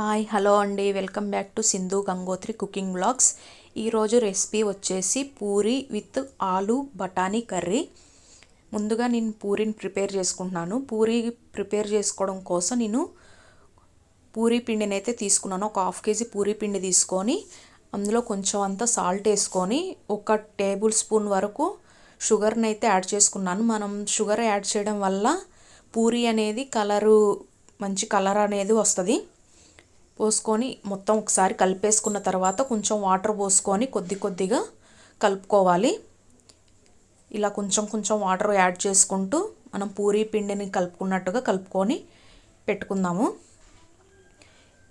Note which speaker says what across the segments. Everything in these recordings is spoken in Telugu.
Speaker 1: హాయ్ హలో అండి. Welcome back to Sindhu Gangotri cooking blogs ఈరోజు రెసిపీ వచ్చేసి పూరి విత్ ఆలు బఠానీ కర్రీ. ముందుగా నేను పూరిని ప్రిపేర్ చేసుకుంటున్నాను. పూరి ప్రిపేర్ చేసుకోవడం కోసం నేను పూరి పిండిని అయితే తీసుకున్నాను. ఒక హాఫ్ కేజీ పూరి పిండి తీసుకొని అందులో కొంచెం అంతా సాల్ట్ వేసుకొని ఒక టేబుల్ స్పూన్ వరకు షుగర్ని అయితే యాడ్ చేసుకున్నాను. మనం షుగర్ యాడ్ చేయడం వల్ల పూరి అనేది కలరు మంచి కలర్ అనేది వస్తుంది. పోసుకొని మొత్తం ఒకసారి కలిపేసుకున్న తర్వాత కొంచెం వాటర్ పోసుకొని కొద్ది కొద్దిగా కలుపుకోవాలి. ఇలా కొంచెం కొంచెం వాటర్ యాడ్ చేసుకుంటూ మనం పూరీ పిండిని కలుపుకున్నట్టుగా కలుపుకొని పెట్టుకుందాము.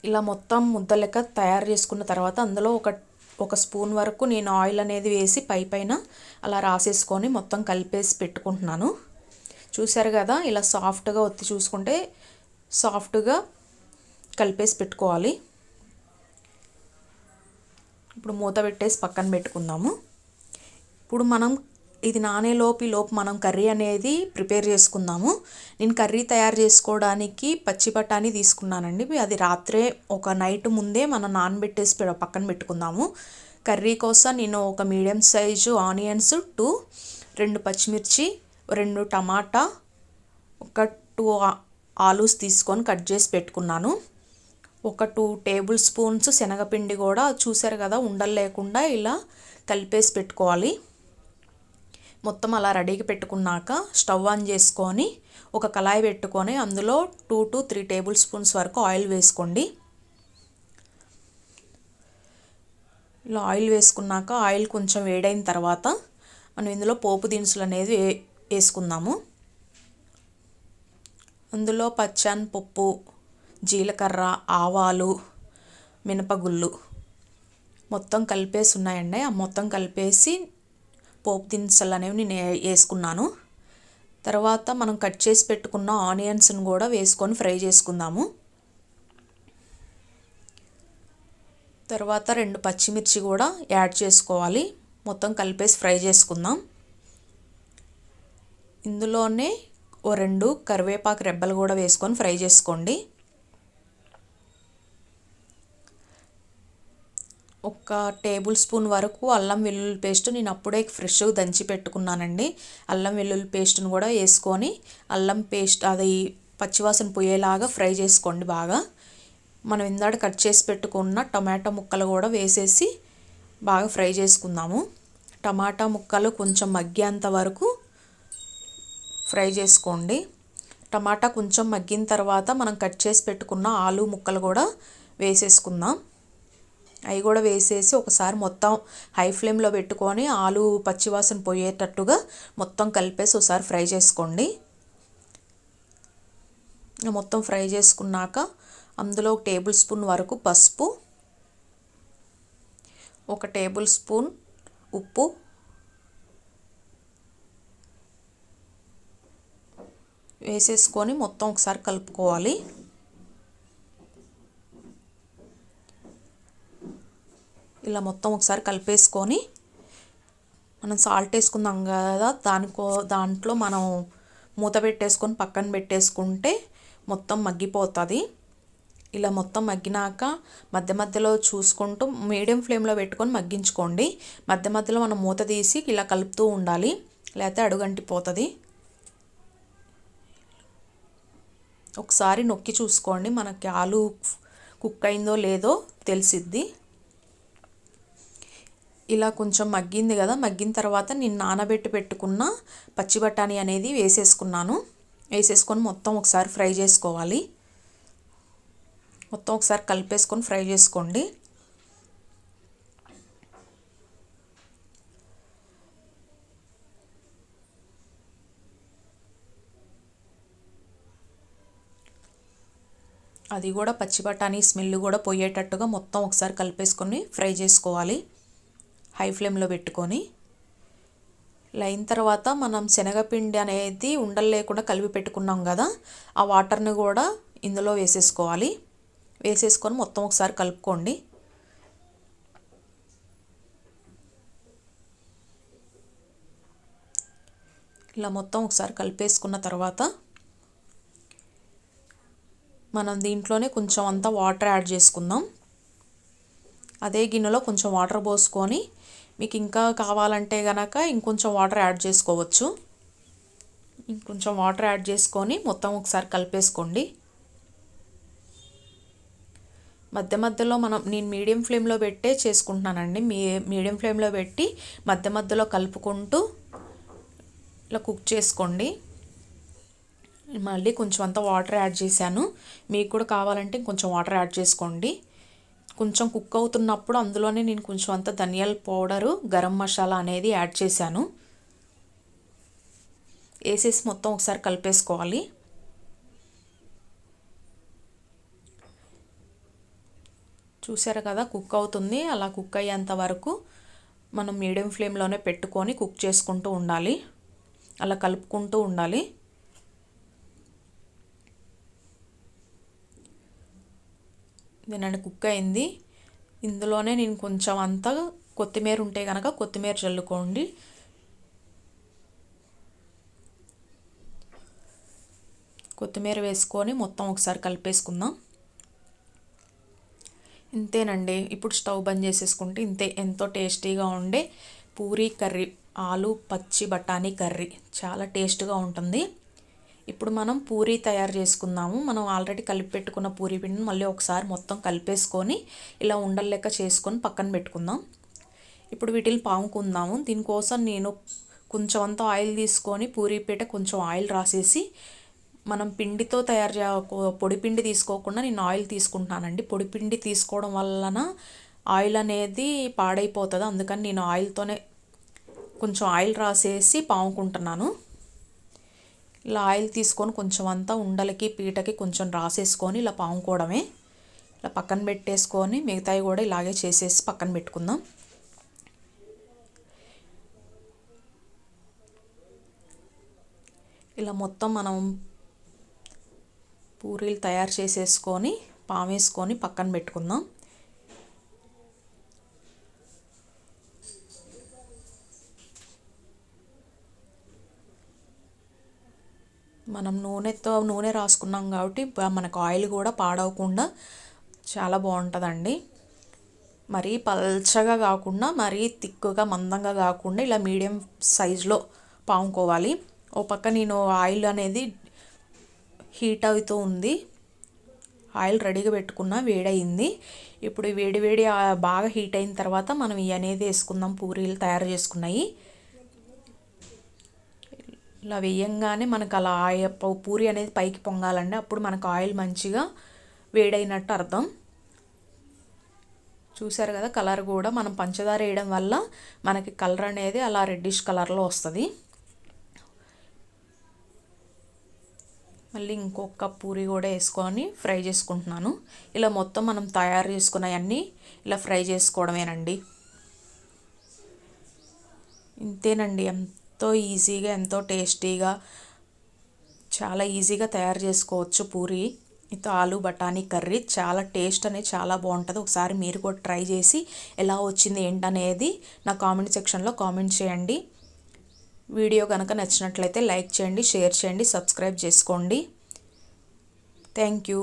Speaker 1: ఇలా మొత్తం ముద్ద లెక్క తయారు చేసుకున్న తర్వాత అందులో ఒక ఒక స్పూన్ వరకు నేను ఆయిల్ అనేది వేసి పై పైన అలా రాసేసుకొని మొత్తం కలిపేసి పెట్టుకుంటున్నాను. చూసారు కదా ఇలా సాఫ్ట్గా ఒత్తి చూసుకుంటే సాఫ్ట్గా కలిపేసి పెట్టుకోవాలి. ఇప్పుడు మూత పెట్టేసి పక్కన పెట్టుకుందాము. ఇప్పుడు మనం ఇది నానేలోపు లోపు మనం కర్రీ అనేది ప్రిపేర్ చేసుకుందాము. నేను కర్రీ తయారు చేసుకోవడానికి పచ్చి బఠానీ తీసుకున్నానండి. అది రాత్రే ఒక నైట్ ముందే మనం నానబెట్టేసి పక్కన పెట్టుకుందాము. కర్రీ కోసం నేను ఒక మీడియం సైజు ఆనియన్స్ టూ రెండు పచ్చిమిర్చి రెండు టమాటా ఒక టూ ఆలూస్ తీసుకొని కట్ చేసి పెట్టుకున్నాను. ఒక టూ టేబుల్ స్పూన్స్ శనగపిండి కూడా చూసారు కదా ఉండలు లేకుండా ఇలా కలిపేసి పెట్టుకోవాలి. మొత్తం అలా రెడీగా పెట్టుకున్నాక స్టవ్ ఆన్ చేసుకొని ఒక కళాయి పెట్టుకొని అందులో two to three tablespoons వరకు ఆయిల్ వేసుకోండి. ఇలా ఆయిల్ వేసుకున్నాక ఆయిల్ కొంచెం వేడైన తర్వాత మనం ఇందులో పోపు దినుసులు అనేది వేసుకుందాము. అందులో పచ్చని పప్పు జీలకర్ర ఆవాలు మినపగుళ్ళు మొత్తం కలిపేసి ఉన్నాయండి ఆ మొత్తం కలిపేసి పోపు దినుసులు అనేవి నేను వేసుకున్నాను. తర్వాత మనం కట్ చేసి పెట్టుకున్న ఆనియన్స్ని కూడా వేసుకొని ఫ్రై చేసుకుందాము. తర్వాత రెండు పచ్చిమిర్చి కూడా యాడ్ చేసుకోవాలి. మొత్తం కలిపేసి ఫ్రై చేసుకుందాం. ఇందులోనే ఓ రెండు కరివేపాకు రెబ్బలు కూడా వేసుకొని ఫ్రై చేసుకోండి. ఒక టేబుల్ స్పూన్ వరకు అల్లం వెల్లుల్లి పేస్ట్ నేను అప్పుడే ఫ్రెష్గా దంచి పెట్టుకున్నానండి. అల్లం వెల్లుల్లి పేస్ట్ని కూడా వేసుకొని అల్లం పేస్ట్ అది పచ్చివాసన పోయేలాగా ఫ్రై చేసుకోండి బాగా. మనం ఇందాడ కట్ చేసి పెట్టుకున్న టమాటా ముక్కలు కూడా వేసేసి బాగా ఫ్రై చేసుకుందాము. టమాటా ముక్కలు కొంచెం మగ్గేంత వరకు ఫ్రై చేసుకోండి. టమాటా కొంచెం మగ్గిన తర్వాత మనం కట్ చేసి పెట్టుకున్న ఆలు ముక్కలు కూడా వేసేసుకుందాం. అవి కూడా వేసేసి ఒకసారి మొత్తం హై ఫ్లేమ్లో పెట్టుకొని ఆలు పచ్చివాసన పోయేటట్టుగా మొత్తం కలిపేసి ఒకసారి ఫ్రై చేసుకోండి. మొత్తం ఫ్రై చేసుకున్నాక అందులో ఒక టేబుల్ స్పూన్ వరకు పసుపు ఒక టేబుల్ స్పూన్ ఉప్పు వేసేసుకొని మొత్తం ఒకసారి కలుపుకోవాలి. ఇలా మొత్తం ఒకసారి కలిపేసుకొని మనం సాల్ట్ వేసుకుందాం కదా దానికో దాంట్లో మనం మూత పెట్టేసుకొని పక్కన పెట్టేసుకుంటే మొత్తం మగ్గిపోతుంది. ఇలా మొత్తం మగ్గినాక మధ్య మధ్యలో చూసుకుంటూ మీడియం ఫ్లేమ్లో పెట్టుకొని మగ్గించుకోండి. మధ్య మధ్యలో మనం మూత తీసి ఇలా కలుపుతూ ఉండాలి లేకపోతే అడుగంటిపోతుంది ఒకసారి నొక్కి చూసుకోండి మనకి ఆలు కుక్ అయిందో లేదో తెలిసిద్ది. ఇలా కొంచెం మగ్గింది కదా మగ్గిన తర్వాత నేను నానబెట్టి పెట్టుకున్న పచ్చి బఠానీ అనేది వేసేసుకున్నాను. వేసేసుకొని మొత్తం ఒకసారి ఫ్రై చేసుకోవాలి. మొత్తం ఒకసారి కలిపేసుకొని ఫ్రై చేసుకోండి. అది కూడా పచ్చి బఠానీ స్మెల్ కూడా పోయేటట్టుగా మొత్తం ఒకసారి కలిపేసుకొని ఫ్రై చేసుకోవాలి. హై ఫ్లేమ్లో పెట్టుకొని లైన్ తర్వాత మనం శనగపిండి అనేది ఉండలు లేకుండా కలిపి పెట్టుకున్నాం కదా ఆ వాటర్ని కూడా ఇందులో వేసేసుకోవాలి. వేసేసుకొని మొత్తం ఒకసారి కలుపుకోండి. ఇలా మొత్తం ఒకసారి కలిపేసుకున్న తర్వాత మనం దీంట్లోనే కొంచెం అంతా వాటర్ యాడ్ చేసుకుందాం. అదే గిన్నెలో కొంచెం వాటర్ పోసుకొని మీకు ఇంకా కావాలంటే కనుక ఇంకొంచెం వాటర్ యాడ్ చేసుకోవచ్చు. ఇంకొంచెం వాటర్ యాడ్ చేసుకొని మొత్తం ఒకసారి కలిపేసుకోండి. మధ్య మధ్యలో మనం నేను మీడియం ఫ్లేమ్లో పెట్టే చేసుకుంటున్నానండి. మీ మీడియం ఫ్లేమ్లో పెట్టి మధ్య మధ్యలో కలుపుకుంటూ ఇలా కుక్ చేసుకోండి. మళ్ళీ కొంచెం అంత వాటర్ యాడ్ చేశాను. మీకు కూడా కావాలంటే కొంచెం వాటర్ యాడ్ చేసుకోండి. కొంచెం కుక్ అవుతున్నప్పుడు అందులోనే నేను కొంచెం అంత ధనియాల పౌడరు గరం మసాలా అనేది యాడ్ చేశాను. వేసేసి మొత్తం ఒకసారి కలిపేసుకోవాలి. చూసారు కదా కుక్ అవుతుంది. అలా కుక్ అయ్యేంత వరకు మనం మీడియం ఫ్లేమ్లోనే పెట్టుకొని కుక్ చేసుకుంటూ ఉండాలి. అలా కలుపుకుంటూ ఉండాలి. ఇదేనండి కుక్ అయింది. ఇందులోనే నేను కొంచెం అంతా కొత్తిమీర ఉంటే కనుక కొత్తిమీర చల్లుకోండి. కొత్తిమీర వేసుకొని మొత్తం ఒకసారి కలిపేసుకుందాం. ఇంతేనండి. ఇప్పుడు స్టవ్ బంద్ చేసేసుకుంటే ఇంతే. ఎంతో టేస్టీగా ఉండే పూరీ కర్రీ ఆలు పచ్చి బఠానీ కర్రీ. చాలా టేస్ట్గా ఉంటుంది. ఇప్పుడు మనం పూరీ తయారు చేసుకుందాము. మనం ఆల్రెడీ కలిపి పెట్టుకున్న పూరీ పిండిని మళ్ళీ ఒకసారి మొత్తం కలిపేసుకొని ఇలా ఉండలు లెక్క చేసుకొని పక్కన పెట్టుకుందాం. ఇప్పుడు వీటిని పాముకుందాము. దీనికోసం నేను కొంచెం అంత ఆయిల్ తీసుకొని పూరీ పీట కొంచెం ఆయిల్ రాసేసి మనం పిండితో తయారు చే పొడి పిండి తీసుకోకుండా నేను ఆయిల్ తీసుకుంటున్నానండి. పొడి పిండి తీసుకోవడం వలన ఆయిల్ అనేది పాడైపోతుంది. అందుకని నేను ఆయిల్తోనే కొంచెం ఆయిల్ రాసేసి పాముకుంటున్నాను. ఇలా ఆయిల్ తీసుకొని కొంచెం అంతా ఉండలకి పీటకి కొంచెం రాసేసుకొని ఇలా పాముకోవడమే ఇలా పక్కన పెట్టేసుకొని మిగతాయి కూడా ఇలాగే చేసేసి పక్కన పెట్టుకుందాం. ఇలా మొత్తం మనం పూరీలు తయారు చేసేసుకొని పామేసుకొని పక్కన పెట్టుకుందాం. మనం నూనెతో నూనె రాసుకున్నాం కాబట్టి మనకు ఆయిల్ కూడా పాడవకుండా చాలా బాగుంటుందండి. మరీ పల్చగా కాకుండా మరీ తిక్కుగా మందంగా కాకుండా ఇలా మీడియం సైజులో పాముకోవాలి ఓ పక్క నేను ఆయిల్ అనేది హీట్ అవుతూ ఉంది. ఆయిల్ రెడీగా పెట్టుకున్న వేడయింది. ఇప్పుడు వేడి వేడి బాగా హీట్ అయిన తర్వాత మనం ఇవి అనేది వేసుకుందాం పూరీలు తయారు చేసుకున్నాయి. ఇలా వేయంగానే మనకు అలా పూరి అనేది పైకి పొంగాలండి. అప్పుడు మనకు ఆయిల్ మంచిగా వేడైనట్టు అర్థం. చూసారు కదా కలర్ కూడా మనం పంచదార వేయడం వల్ల మనకి కలర్ అనేది అలా రెడ్డిష్ కలర్లో వస్తుంది. మళ్ళీ ఇంకొక పూరి కూడా వేసుకొని ఫ్రై చేసుకుంటున్నాను. ఇలా మొత్తం మనం తయారు చేసుకున్నవన్నీ ఇలా ఫ్రై చేసుకోవడమేనండి. ఇంతేనండి ఎంతో ఈజీగా ఎంతో టేస్టీగా చాలా ఈజీగా తయారు చేసుకోవచ్చు పూరి. ఇది ఆలు బఠానీ కర్రీ చాలా టేస్ట్ అనేది చాలా బాగుంటుంది. ఒకసారి మీరు కూడా ట్రై చేసి ఎలా వచ్చింది ఏంటనేది నా కామెంట్ సెక్షన్లో కామెంట్ చేయండి. వీడియో కనుక నచ్చినట్లయితే లైక్ చేయండి షేర్ చేయండి సబ్స్క్రైబ్ చేసుకోండి. Thank you.